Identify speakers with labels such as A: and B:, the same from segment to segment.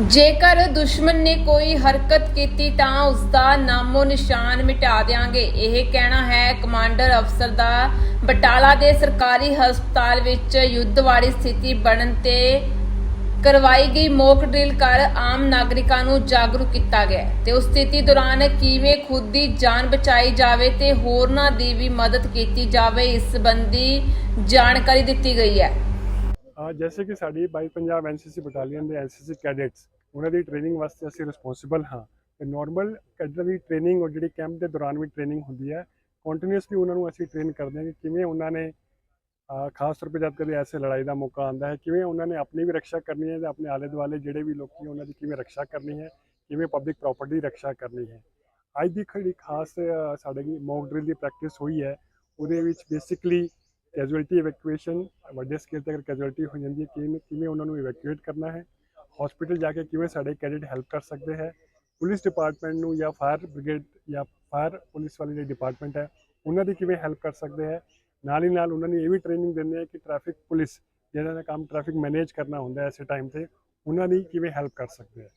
A: ਜੇਕਰ ਦੁਸ਼ਮਣ ਨੇ ਕੋਈ ਹਰਕਤ ਕੀਤੀ ਤਾਂ ਉਸ ਦਾ ਨਾਮੋ ਨਿਸ਼ਾਨ ਮਿਟਾ ਦੇਾਂਗੇ ਇਹ ਕਹਿਣਾ ਹੈ, ਕਮਾਂਡਰ ਅਫਸਰ ਦਾ ਬਟਾਲਾ ਦੇ ਸਰਕਾਰੀ ਹਸਪਤਾਲ ਵਿੱਚ ਯੁੱਧ ਵਾਲੀ ਸਥਿਤੀ ਬਣਨ ਤੇ ਕਰਵਾਈ ਗਈ ਮੋਕ ਡਰਿਲ ਕਰ ਆਮ ਨਾਗਰਿਕਾਂ ਨੂੰ ਜਾਗਰੂਕ ਕੀਤਾ ਗਿਆ ਹੈ ਤੇ ਉਸ ਸਥਿਤੀ ਦੌਰਾਨ ਕਿਵੇਂ ਖੁਦ ਦੀ ਜਾਨ ਬਚਾਈ ਜਾਵੇ ਤੇ ਹੋਰਨਾਂ ਦੀ ਵੀ ਮਦਦ ਕੀਤੀ ਜਾਵੇ, ਇਸ ਸੰਬੰਧੀ ਜਾਣਕਾਰੀ ਦਿੱਤੀ ਗਈ ਹੈ।
B: ਜੈਸੇ ਕਿ ਸਾਡੀ ਬਾਈ ਪੰਜਾਬ ਐਨਸੀਸੀ ਬਟਾਲੀਅਨ ਦੇ ਐਨਸੀਸੀ ਕੈਡਟਸ, ਉਹਨਾਂ ਦੀ ਟ੍ਰੇਨਿੰਗ ਵਾਸਤੇ ਅਸੀਂ ਰਿਸਪੌਂਸਿਬਲ ਹਾਂ। ਤੇ ਨਾਰਮਲ ਕੈਡਰ ਦੀ ਟ੍ਰੇਨਿੰਗ ਔਰ ਜਿਹੜੀ ਕੈਂਪ ਦੇ ਦੌਰਾਨ ਵੀ ਟ੍ਰੇਨਿੰਗ ਹੁੰਦੀ ਹੈ ਕੰਟੀਨਿਊਸਲੀ ਉਹਨਾਂ ਨੂੰ ਅਸੀਂ ਟ੍ਰੇਨ ਕਰਦੇ ਹਾਂ ਕਿ ਕਿਵੇਂ ਉਹਨਾਂ ਨੇ ਖਾਸ ਤੌਰ 'ਤੇ ਜਦ ਕਦੇ ਐਸੇ ਲੜਾਈ ਦਾ ਮੌਕਾ ਆਉਂਦਾ ਹੈ, ਕਿਵੇਂ ਉਹਨਾਂ ਨੇ ਆਪਣੀ ਵੀ ਰੱਖਿਆ ਕਰਨੀ ਹੈ ਤੇ ਆਪਣੇ ਆਲੇ ਦੁਆਲੇ ਜਿਹੜੇ ਵੀ ਲੋਕੀ ਉਹਨਾਂ ਦੀ ਕਿਵੇਂ ਰੱਖਿਆ ਕਰਨੀ ਹੈ, ਕਿਵੇਂ ਪਬਲਿਕ ਪ੍ਰਾਪਰਟੀ ਦੀ ਰੱਖਿਆ ਕਰਨੀ ਹੈ। ਅੱਜ ਦੀ ਖੜੀ ਖਾਸ ਸਾਡੇ ਦੀ ਮੌਕ ਡਰਿਲ ਦੀ ਪ੍ਰੈਕਟਿਸ ਹੋਈ ਹੈ, ਉਹਦੇ ਵਿੱਚ ਬੇਸਿਕਲੀ ਕੈਜੁਅਲਟੀ ਇਵੈਕੂਏਸ਼ਨ ਵੱਡੇ ਸਕੇਲ ਤੇ ਅਗਰ ਕੈਜੁਅਲਟੀ ਹੋ ਜਾਂਦੀ ਹੈ ਕਿਵੇਂ ਕਿਵੇਂ ਉਹਨਾਂ ਨੂੰ ਇਵੈਕੂਏਟ ਕਰਨਾ ਹੈ ਹਸਪੀਟਲ ਜਾ ਕੇ ਕਿਵੇਂ ਸਾਡੇ ਕੈਡਿਟ ਹੈਲਪ ਕਰ ਸਕਦੇ ਹੈ ਪੁਲਿਸ ਡਿਪਾਰਟਮੈਂਟ ਨੂੰ ਜਾਂ ਫਾਇਰ ਬ੍ਰਿਗੇਡ ਜਾਂ ਫਾਇਰ ਪੁਲਿਸ ਵਾਲੇ ਜਿਹੜੀ ਡਿਪਾਰਟਮੈਂਟ ਹੈ ਉਹਨਾਂ ਦੀ ਕਿਵੇਂ ਹੈਲਪ ਕਰ ਸਕਦੇ ਹੈ ਨਾਲ ਹੀ ਨਾਲ ਉਹਨਾਂ ਨੂੰ ਇਹ ਵੀ ਟ੍ਰੇਨਿੰਗ ਦਿੰਦੇ ਆ ਕਿ ਟ੍ਰੈਫਿਕ ਪੁਲਿਸ ਜਿਹਨਾਂ ਦਾ ਕੰਮ ਟ੍ਰੈਫਿਕ ਮੈਨੇਜ ਕਰਨਾ ਹੁੰਦਾ ਹੈ ਐਸੇ ਟਾਈਮ ਤੇ ਉਹਨਾਂ ਦੀ ਕਿਵੇਂ ਹੈਲਪ ਕਰ ਸਕਦੇ ਹੈ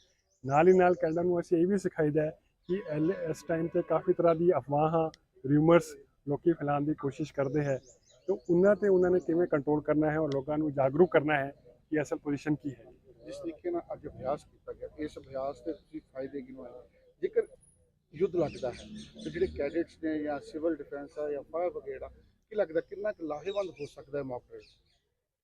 B: ਨਾਲ ਹੀ ਨਾਲ ਕੈਨੇਡਾ ਨੂੰ ਅਸੀਂ ਇਹ ਵੀ ਸਿਖਾਈਦਾ ਹੈ ਕਿ ਐਲ- ਇਸ ਟਾਈਮ ਤੇ ਕਾਫੀ ਤਰ੍ਹਾਂ ਦੀ ਅਫਵਾਹਾਂ ਰਿਊਮਰਸ ਲੋਕੀ ਫੈਲਾਉਣ ਦੀ ਕੋਸ਼ਿਸ਼ ਕਰਦੇ ਹੈ ਤੇ ਉਹਨਾਂ ਤੇ ਉਹਨਾਂ ਨੇ ਕਿਵੇਂ ਕੰਟਰੋਲ ਕਰਨਾ ਹੈ ਔਰ ਲੋਕਾਂ ਨੂੰ ਜਾਗਰੂਕ ਕਰਨਾ ਹੈ ਕਿ ਅਸਲ ਪੋਜੀਸ਼ਨ ਕੀ ਹੈ
C: ਜਿਸ ਤਰੀਕੇ ਨਾਲ ਅੱਜ ਅਭਿਆਸ ਕੀਤਾ ਗਿਆ ਇਸ ਅਭਿਆਸ ਦੇ ਤੁਸੀਂ ਫਾਇਦੇ ਗਿਣਵਾਏ ਜੇਕਰ ਯੁੱਧ ਲੱਗਦਾ ਹੈ ਤੇ ਜਿਹੜੇ ਕੈਡੇਟਸ ਨੇ ਜਾਂ ਸਿਵਲ ਡਿਫੈਂਸ ਆ ਜਾਂ ਫਾਇਰ ਬ੍ਰਿਗੇਡ ਆ ਕੀ ਲੱਗਦਾ ਕਿੰਨਾ ਕੁ ਲਾਹੇਵੰਦ ਹੋ ਸਕਦਾ ਹੈ ਮੌਕੇ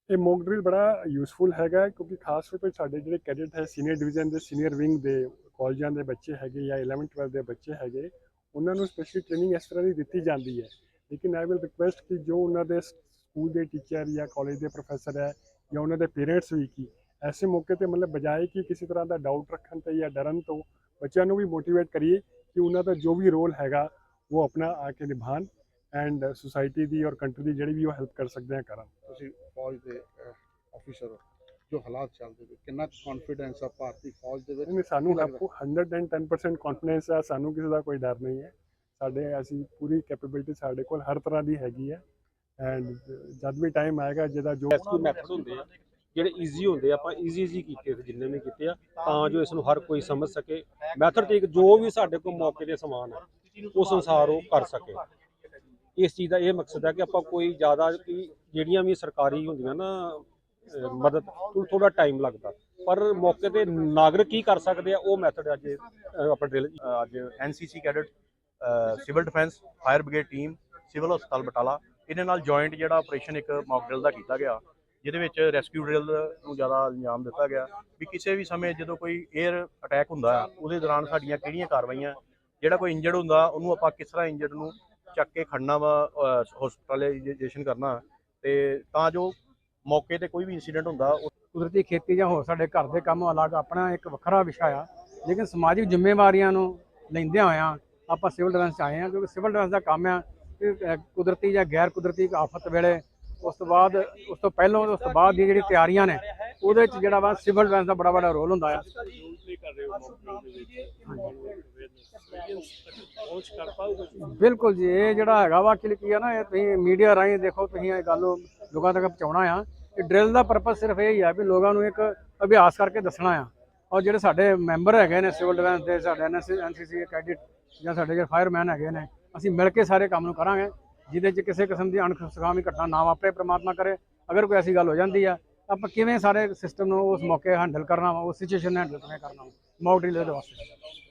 B: ਇਹ ਮੌਕ ਡਰਿਲ ਬੜਾ ਯੂਸਫੁਲ ਹੈਗਾ ਕਿਉਂਕਿ ਖਾਸ ਤੌਰ ਤੇ ਸਾਡੇ ਜਿਹੜੇ ਕੈਡੇਟ ਹੈ ਸੀਨੀਅਰ ਡਿਵੀਜ਼ਨ ਦੇ ਸੀਨੀਅਰ ਵਿੰਗ ਦੇ ਕਾਲਜਾਂ ਦੇ ਬੱਚੇ ਹੈਗੇ ਜਾਂ 11 12 ਦੇ ਬੱਚੇ ਹੈਗੇ ਉਹਨਾਂ ਨੂੰ ਸਪੈਸ਼ਲੀ ਟ੍ਰੇਨਿੰਗ ਇਸ ਤਰ੍ਹਾਂ ਦੀ ਦਿੱਤੀ ਜਾਂਦੀ ਹੈ ਲੇਕਿਨ ਆਈ ਵਿਲ ਰਿਕੁਐਸਟ ਕਿ ਜੋ ਉਹਨਾਂ ਦੇ ਸਕੂਲ ਦੇ ਟੀਚਰ ਜਾਂ ਕਾਲਜ ਦੇ ਪ੍ਰੋਫੈਸਰ ਹੈ ਜਾਂ ਉਹਨਾਂ ਦੇ ਪੇਰੈਂਟਸ ਵੀ ਕੀ ਐਸੇ ਮੌਕੇ ਤੇ ਮਤਲਬ ਬਜਾਏ ਕਿ ਕਿਸੇ ਤਰ੍ਹਾਂ ਦਾ ਡਾਊਟ ਰੱਖਣ ਤੇ ਜਾਂ ਡਰਨ ਤੋਂ ਬੱਚਿਆਂ ਨੂੰ ਵੀ ਮੋਟੀਵੇਟ ਕਰੀਏ ਕਿ ਉਹਨਾਂ ਦਾ ਜੋ ਵੀ ਰੋਲ ਹੈਗਾ ਉਹ ਆਪਣਾ ਆ ਕੇ ਨਿਭਾਣ ਐਂਡ ਸੁਸਾਇਟੀ ਦੀ ਔਰ ਕੰਟਰੀ ਦੀ ਜਿਹੜੀ ਵੀ ਉਹ ਹੈਲਪ ਕਰ ਸਕਦੇ ਆ ਕਰਨ।
C: ਤੁਸੀਂ ਫੌਜ ਦੇ ਆਫੀਸਰ ਹੋ। ਜੋ ਹਾਲਾਤ ਚੱਲਦੇ ਪਏ ਕਿੰਨਾ ਕੌਨਫੀਡੈਂਸ ਆ ਭਾਰਤੀ ਫੌਜ ਦੇ ਵਿੱਚ?
B: ਨਹੀਂ ਸਾਨੂੰ
C: ਕੀ ਲੱਗਦਾ?
B: ਆਪਕੋ 110% ਕੌਨਫੀਡੈਂਸ ਹੈ ਸਾਨੂੰ ਕਿਸੇ ਦਾ ਕੋਈ ਡਰ ਨਹੀਂ ਹੈ। ਸਾਡੇ ਅਸੀਂ ਪੂਰੀ ਕੈਪੇਬਿਲਿਟੀ ਸਾਡੇ ਕੋਲ ਹਰ ਤਰ੍ਹਾਂ ਦੀ ਹੈਗੀ ਹੈ। ਐਂਡ ਜਦ ਵੀ ਟਾਈਮ ਆਏਗਾ ਜਿਹਦਾ ਜੋ
D: ਰੈਸਕਿਊ ਮੈਥਡ ਹੁੰਦੇ ਆ ਜਿਹੜੇ ਈਜ਼ੀ ਹੁੰਦੇ ਆ ਆਪਾਂ ਈਜ਼ੀ ਈਜ਼ੀ ਕੀਤੇ ਜਿੰਨੇ ਵੀ ਕੀਤੇ ਆ ਤਾਂ ਜੋ ਇਸ ਨੂੰ ਹਰ ਕੋਈ ਸਮਝ ਸਕੇ। ਮੈਥਡ ਤੇ ਜੋ ਵੀ ਸਾਡੇ ਕੋਲ ਮੌਕੇ ਦੇ ਸਮਾਨ ਆ ਉਸ ਅਨੁਸਾਰ ਉਹ ਕਰ ਸਕੇ। ਇਸ ਚੀਜ਼ ਦਾ ਇਹ ਮਕਸਦ ਹੈ ਕਿ ਆਪਾਂ ਕੋਈ ਜ਼ਿਆਦਾ ਕਿ ਜਿਹੜੀਆਂ ਵੀ ਸਰਕਾਰੀ ਹੁੰਦੀਆਂ ਨਾ ਮਦਦ ਥੋੜਾ ਟਾਈਮ ਲੱਗਦਾ। ਪਰ ਮੌਕੇ ਤੇ ਨਾਗਰਿਕ ਕੀ ਕਰ ਸਕਦੇ ਆ ਉਹ ਮੈਥਡ ਅੱਜ ਡਰਿਲ
E: ਅ, ਅੱਜ NCC cadet civil defence, fire brigade team, civil ਹਸਪਤਾਲ ਬਟਾਲਾ, ਇਹਦੇ ਨਾਲ ਜੁਆਇੰਟ ਜਿਹੜਾ ਆਪਰੇਸ਼ਨ ਇੱਕ ਮੌਕ ਡਰਿਲ ਦਾ ਕੀਤਾ ਗਿਆ, ਜਿਹਦੇ ਵਿੱਚ ਰੈਸਕਿਊ ਡਰਿਲ ਨੂੰ ਜ਼ਿਆਦਾ ਅੰਜਾਮ ਦਿੱਤਾ ਗਿਆ, ਵੀ ਕਿਸੇ ਵੀ ਸਮੇਂ ਜਦੋਂ ਕੋਈ 에ਅਰ ਅਟੈਕ ਹੁੰਦਾ ਹੈ ਉਹਦੇ ਦੌਰਾਨ ਸਾਡੀਆਂ ਕਿਹੜੀਆਂ ਕਾਰਵਾਈਆਂ, ਜਿਹੜਾ ਕੋਈ ਇੰਜਰਡ ਹੁੰਦਾ, ਉਹਨੂੰ ਆਪਾਂ ਕਿਸ ਤਰ੍ਹਾਂ ਇੰਜਰਡ ਨੂੰ ਚੱਕ ਕੇ ਖੜਨਾ ਵਾ ਹਸਪਤਾਲਾਈਜੇਸ਼ਨ ਕਰਨਾ, ਤੇ ਤਾਂ ਜੋ ਮੌਕੇ ਤੇ ਕੋਈ ਵੀ ਇਨਸੀਡੈਂਟ ਹੁੰਦਾ
F: ਕੁਦਰਤੀ ਖੇਤੀ ਜਾਂ ਹੋਰ ਸਾਡੇ ਘਰ ਦੇ ਕੰਮ ਅਲੱਗ ਆਪਣਾ ਇੱਕ ਵੱਖਰਾ ਵਿਸ਼ਾ ਆ, ਲੇਕਿਨ ਸਮਾਜਿਕ ਜ਼ਿੰਮੇਵਾਰੀਆਂ ਨੂੰ ਲੈਂਦਿਆਂ ਹੋਇਆਂ ਆਪਾਂ ਸਿਵਲ ਡਿਫੈਂਸ 'ਚ ਆਏ ਹਾਂ, ਕਿਉਂਕਿ ਸਿਵਲ ਡਿਫੈਂਸ ਦਾ ਕੰਮ ਆ ਕੁਦਰਤੀ ਜਾਂ ਗੈਰ ਕੁਦਰਤੀ ਆਫਤ ਵੇਲੇ ਉਸ ਤੋਂ ਬਾਅਦ, ਉਸ ਤੋਂ ਪਹਿਲਾਂ ਤੇ ਉਸ ਤੋਂ ਬਾਅਦ ਦੀ ਜਿਹੜੀ ਤਿਆਰੀਆਂ ਨੇ, ਉਹਦੇ 'ਚ ਜਿਹੜਾ ਵਾ ਸਿਵਲ ਡਿਫੈਂਸ ਦਾ ਬੜਾ ਵੱਡਾ ਰੋਲ ਹੁੰਦਾ ਆ। ਬਿਲਕੁਲ ਜੀ, ਇਹ ਜਿਹੜਾ ਹੈਗਾ ਵਾ ਐਕਚੁਅਲੀ ਕੀ ਆ ਨਾ, ਇਹ ਤੁਸੀਂ ਮੀਡੀਆ ਰਾਹੀਂ ਦੇਖੋ, ਤੁਸੀਂ ਇਹ ਗੱਲ ਲੋਕਾਂ ਤੱਕ ਪਹੁੰਚਾਉਣਾ ਆ। ਇਹ ਡਰਿਲ ਦਾ ਪਰਪਸ ਸਿਰਫ ਇਹ ਹੀ ਆ ਵੀ ਲੋਕਾਂ ਨੂੰ ਇੱਕ ਅਭਿਆਸ ਕਰਕੇ ਦੱਸਣਾ ਆ। ਔਰ ਜਿਹੜੇ ਸਾਡੇ ਮੈਂਬਰ ਹੈਗੇ ਨੇ ਸਿਵਲ ਡਿਫੈਂਸ ਦੇ, ਸਾਡੇ ਐਨਐਸਸੀ ਐਨਸੀਸੀ ਕੈਡਿਟ ਜਾਂ ਸਾਡੇ ਜਿਹੜੇ ਫਾਇਰਮੈਨ ਹੈਗੇ ਨੇ, ਅਸੀਂ ਮਿਲ ਕੇ ਸਾਰੇ ਕੰਮ ਨੂੰ ਕਰਾਂਗੇ, ਜਿਹਦੇ 'ਚ ਕਿਸੇ ਕਿਸਮ ਦੀ ਅਣਖੁਸ਼ਖਾਮੀ ਘਟਨਾ ਨਾ ਵਾਪਰੇ, ਪ੍ਰਮਾਤਮਾ ਕਰੇ। ਅਗਰ ਕੋਈ ਐਸੀ ਗੱਲ ਹੋ ਜਾਂਦੀ ਆ ਆਪਾਂ ਕਿਵੇਂ ਸਾਰੇ ਸਿਸਟਮ ਨੂੰ ਉਸ ਮੌਕੇ ਹੈਂਡਲ ਕਰਨਾ ਵਾ, ਉਸ ਸਿਚੁਏਸ਼ਨ ਨੂੰ ਹੈਂਡਲ ਕਿਵੇਂ ਕਰਨਾ ਵਾ ਮੌਕ ਡਰਿਲ ਦੇ ਵਾਸਤੇ।